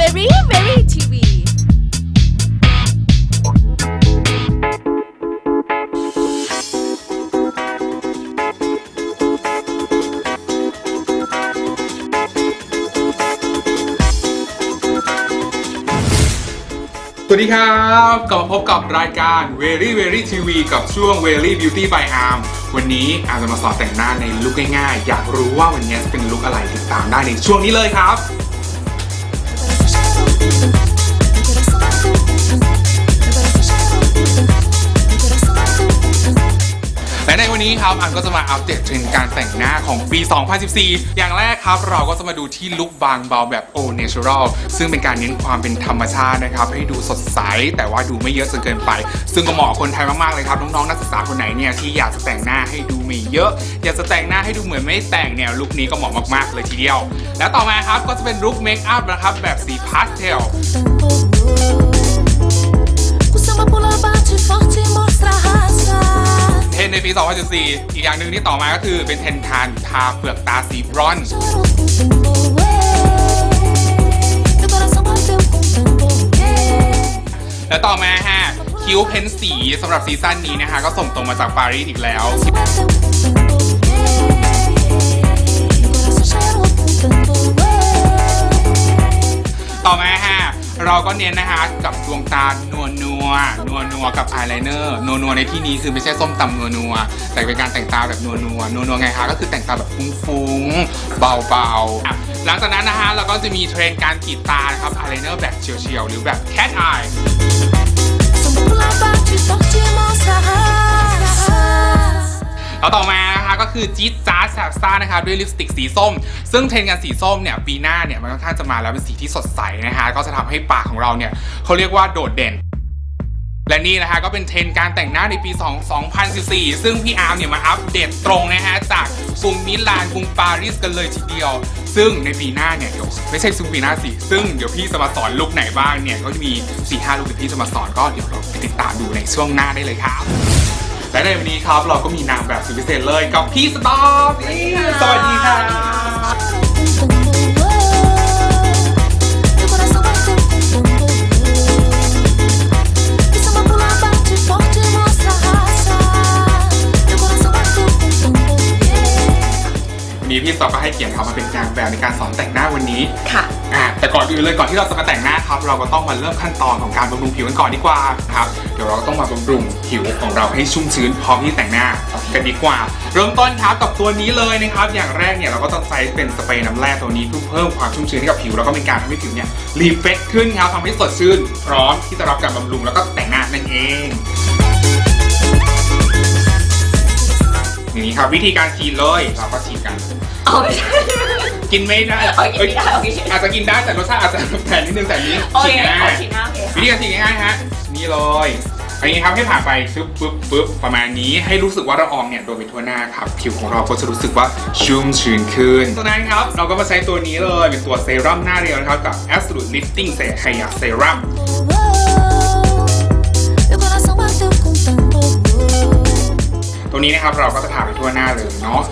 Very Very TV สวัสดีครับกลับมาพบกับรายการ Very Very TV กับช่วง Very Beauty by Arm วันนี้อาจจะมาสอนแต่งหน้าในลุคง่ายๆ อยากรู้ว่าวันนี้จะเป็นลุคอะไรติดตามได้ในช่วงนี้เลยครับ นี้ครับอันก็จะมาอัปเดตเทรนด์การแต่งหน้าของปี 2014 อย่างแรกครับ เราก็จะมาดูที่ลุคบางเบาแบบ O Natural ซึ่งเป็นการเน้นความเป็นธรรมชาตินะครับ ให้ดูสดใส แต่ว่าดูไม่เยอะจนเกินไป ซึ่งก็เหมาะกับคนไทยมากๆเลยครับ น้องๆนักศึกษาคนไหนเนี่ยที่อยากจะแต่งหน้าให้ดูไม่เยอะ อยากจะแต่งหน้าให้ดูเหมือนไม่แต่งเนี่ยลุคนี้ก็เหมาะมากๆเลยทีเดียว แล้วต่อมาครับก็จะเป็นลุคเมคอัพนะครับแบบสีพาสเทล O samba pula bate forte e mostra a raça. เทรนในปี 2014 อีกอย่างหนึ่งที่ต่อมาก็คือเป็นเทรนด์การทาเปลือกตาสีบรอนซ์และต่อมาฮะคิ้วเพ้นสีสำหรับซีซั่นนี้นะคะ ก็ส่งตรงมาจากปารีสอีกแล้วต่อมาฮะ เราก็เน้นนะคะกับดวงตานัวนัวนัวนัวกับอายไลเนอร์นัวนัวในที่นี้คือไม่ใช่ส้มตำนัวนัวแต่เป็นการแต่งตาแบบนัวนัวนัวนัวไงคะก็คือแต่งตาแบบฟุ้งๆเบาๆอะหลังจากนั้นนะคะเราก็จะมีเทรนการกรีดตานะครับอายไลเนอร์แบบเฉียวๆหรือแบบแคทอาย Semula bate forte e mostra a raça. แล้วต่อมานะคะก็คือจี๊ดจ๊าดแสบซ่านะคะด้วยลิปสติกสีส้ม ซึ่งเทรนการสีส้มเนี่ยปีหน้าเนี่ยมันค่อนข้างจะมาแล้วเป็นสีที่สดใสนะคะก็จะทำให้ปากของเราเนี่ยเขาเรียกว่าโดดเด่นและนี่นะคะก็เป็นเทรนการแต่งหน้าในปี 2014 ซึ่งพี่อาร์มเนี่ยมาอัปเดตตรงนะฮะจากกรุงมิลานกรุงปารีสกันเลยทีเดียว ซึ่งในปีหน้าเนี่ยเดี๋ยวไม่ใช่ซึ่งปีหน้าสิ ซึ่งเดี๋ยวพี่จะมาสอนลุคไหนบ้างเนี่ยก็จะมี4ี่ห้าลุคที่พี่จะมาสอนก็เดี๋ยวเราไปติดตามดูในช่วงหน้าได้เลยครับ และในวันนี้ครับเราก็มีนางแบบสุดพิเศษเลยกับพี่สตอฟนี่สวัสดีครั วันนี้พี่สตอฟก็ให้เกียรติเขามาเป็นนางแบบในการสอนแต่งหน้าวันนี้ค่ะ อะแต่ก่อนอื่นเลยก่อนที่เราจะมาแต่งหน้าครับ เราก็ต้องมาเริ่มขั้นตอนของการบำรุงผิวกันก่อนดีกว่านะครับเดี๋ยวเราก็ต้องมาบำรุงผิวของเราให้ชุ่มชื้นพร้อมที่แต่งหน้ากันดีกว่า เริ่มต้นครับกับตัวนี้เลยนะครับ อย่างแรกเนี่ยเราก็ต้องใช้เป็นสเปรย์น้ำแร่ตัวนี้เพื่อเพิ่มความชุ่มชื้นให้กับผิวแล้วก็เป็นการทำให้ผิวเนี่ยรีเฟรชขึ้นครับทำให้สดชื่น พร้อมที่จะรับการบำรุงแล้วก็แต่งหน้านั่นเองอย่างนี้ครับวิธีการฉีดเลยเราก็ฉีดกัน เอาไม่ใช่ กินไม่ได้เอากินไม่ได้เอากินไม่ได้ อาจจะกินได้แต่รสชาติอาจจะแผลนิดนึงแต่อันนี้โอเคฉีดง่าเอายฉีดหน้าโอเควิธีการฉีดง่ายๆฮะนี่เลยอันนี้ครับให้ผ่านไปปึ๊บปึ๊บปึ๊บประมาณนี้ให้รู้สึกว่าละอองเนี่ยโดนไปทั่วหน้าครับผิวของเราก็จะรู้สึกว่าชุ่มชื้นขึ้นจากนั้นครับเราก็มาใช้ตัวนี้เลยเป็นตัวเซรั่มหน้าเรียวนะครับกับ Absolute Lifting Serum Meu coração bateu com tambor. ตัวนี้นะครับเราก็จะทาไปทั่วหน้าเลยเนาะ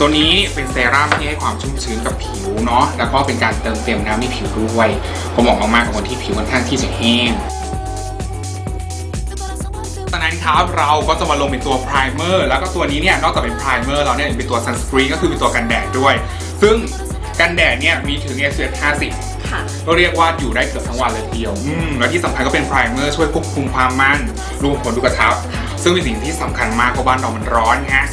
ตัวนี้เป็นเซรั่มที่ให้ความชุ่มชื้นกับผิวเนาะแล้วก็เป็นการเติมเต็มน้ำให้ผิวด้วยผมเหมาะมากๆกับคนที่ผิวค่อนข้างที่จะแห้ง Meu coração bateu จากนั้นครับเราก็จะมาลงเป็นตัวไพรเมอร์แล้วก็ตัวนี้เนี่ยนอกจากเป็นไพรเมอร์แล้วเนี่ยยังเป็นตัวซันสกรีนก็คือเป็นตัวกันแดดด้วย ซึ่งกันแดดเนี่ยมีถึง SPF 50ค่ะก็เรียกว่าอยู่ได้เกือบทั้งวันเลยทีเดียวอืมแล้วที่สำคัญก็เป็นไพรเมอร์ช่วยควบคุมความมันรูขุมขนดูกระชับ ซึ่งเป็นสิ่งที่สำคัญมากเพราะบ้านเรามันร้อนฮะ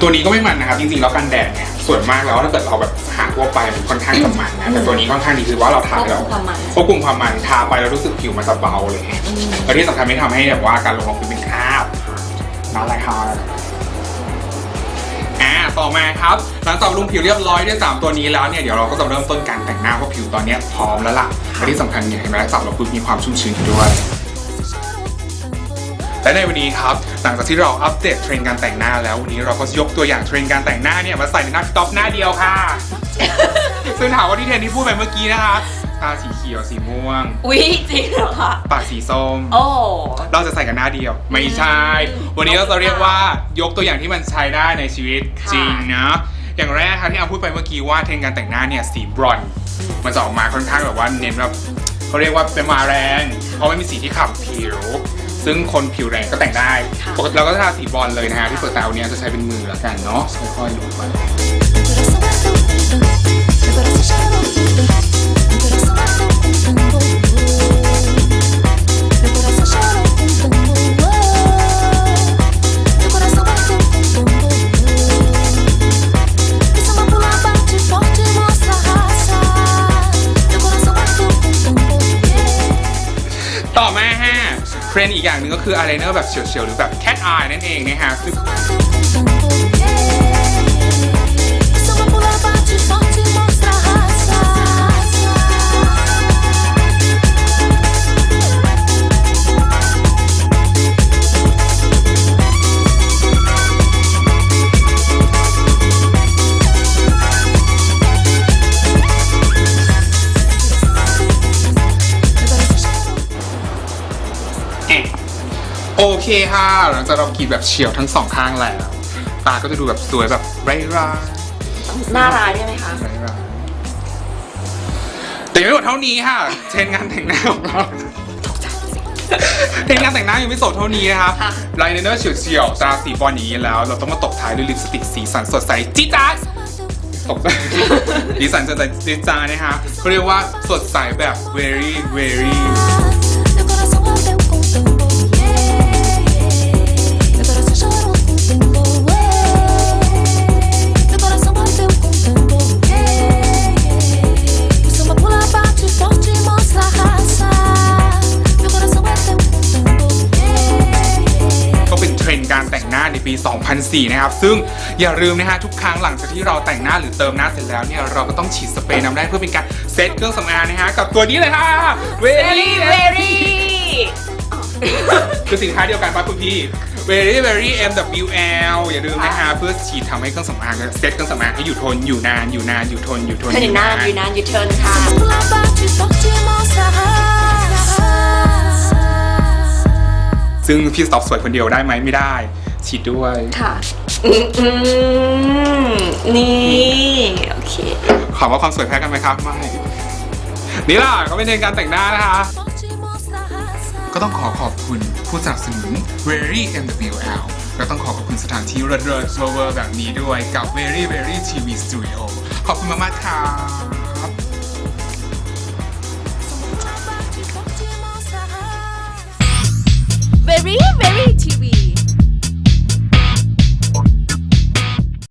ตัวนี้ก็ไม่มันนะครับจริงๆแล้วกันแดดเนี่ยส่วนมากแล้วถ้าเกิดเราแบบหาทั่วไปมันค่อนข้างจะมันนะแต่ตัวนี้ค่อนข้างดีคือว่าเราทาแล้วควบคุมความมันควบคุมความมันทาไปแล้วรู้สึกผิวมันจะเบาเลยแล้วที่สำคัญไม่ทำให้แบบว่าการลงของผิวเป็นคราบนั่นแหละครับ อ่าต่อมาครับ หลังจากบำรุงผิวเรียบร้อยด้วยสามตัวนี้แล้วเนี่ยเดี๋ยวเราก็จะเริ่มต้นการแต่งหน้าเพราะผิวตอนนี้พร้อมแล้วล่ะและที่สำคัญเนี่ยเห็นไหมจับเราปุ๊บมีความชุ่มชื้นด้วยและในวันนี้ครับ หลังจากที่เราอัปเดตเทรนด์การแต่งหน้าแล้ววันนี้เราก็ยกตัวอย่างเทรนด์การแต่งหน้าเนี่ยมาใส่ในหน้าท็อปหน้าเดียวค่ะ ซึ่งถามว่าที่เทรนด์ที่พูดไปเมื่อกี้นะคะ ตาสีเขียวสีม่วง อุ๊ยจริงเหรอคะปากสีส้ม โอ้ เราจะใส่กันหน้าเดียว ไม่ใช่ วันนี้เราจะเรียกว่ายกตัวอย่างที่มันใช้ได้ในชีวิตค่ะ จริงนะ อย่างแรกค่ะที่อาพูดไปเมื่อกี้ว่าเทรนด์การแต่งหน้าเนี่ยสีบรอนซ์มันจะออกมาค่อนข้างแบบว่าเน้นแบบเขาเรียกว่าเป็นมาแรง เพราะมันมีสีที่ขับผิว ซึ่งคนผิวแรงก็แต่งได้ค่ะปกติเราก็จะทาสีบรอนซ์เลยนะฮะที่เปิดแต่วันนี้จะใช้เป็นมือละกันเนาะค่อยๆลงไป Meu coração é ต่อมาฮะเทรนอีกอย่างหนึ่งก็คืออะไรเนอร์แบบเฉียวๆ หรือแบบแคทอายนั่นเองนะฮะ เคค่ะหลังจากเรากรีดแบบเฉียวทั้งสองข้างแล้ว ตาก็จะดูแบบสวยแบบไร้ร้ายหน้าร้ายได้ไหมคะไร้ร้ายแต่ยังไม่หมดเท่านี้ค่ะเทรนด์งานแต่งหน้าของเราเทรนด์งานแต่งหน้ายังไม่จบเท่านี้นะคะค่ะไลน์เนอร์เฉียวๆตาสีบอลอย่างนี้แล้ว เราต้องมาตบท้ายด้วยลิปสติกสีสันสดใสจี๊ดจ๊าดตกใจสีสันสดใสจี๊ดจ๊าดนะคะเขาเรียกว่าสดใสแบบ very very 2004นะครับ ซึ่งอย่าลืมนะฮะทุกครั้งหลังจากที่เราแต่งหน้าหรือเติมหน้าเสร็จแล้วเนี่ยเราก็ต้องฉีดสเปรย์น้ำแร่เพื่อเป็นการเซตเครื่องสำอางนะฮะกับตัวนี้เลยค่ะ very very คือสินค้าเดียวกันป่ะคุณพี่ very very MWL อย่าลืมนะฮะเพื่อฉีดทำให้เครื่องสำอางเนี่ยเซตเครื่องสำอางให้อยู่ทนอยู่นานอยู่นานอยู่ทนอยู่ทนเธออยู่นานอยู่นานอยู่เทิร์นค่ะ Samba pula bate forte mostra raça. ซึ่งพี่สต็อปสวยคนเดียวได้ไหมไม่ได้ ฉีดด้วย ค่ะอืมอืมนี่โอเค ขอว่าความสวยแพ้กันไหมครับ ไม่ นี่ล่ะก็เป็นเทรนด์การแต่งหน้านะคะ Forte mostra raça. ก็ต้องขอขอบคุณผู้สนับสนุน Very MWL และต้องขอขอบคุณสถานที่เลิศๆเวอร์ๆแบบนี้ด้วยกับ Very Very TV Studio ขอบคุณมากๆครับ Samba pula bate forte mostra raça. very very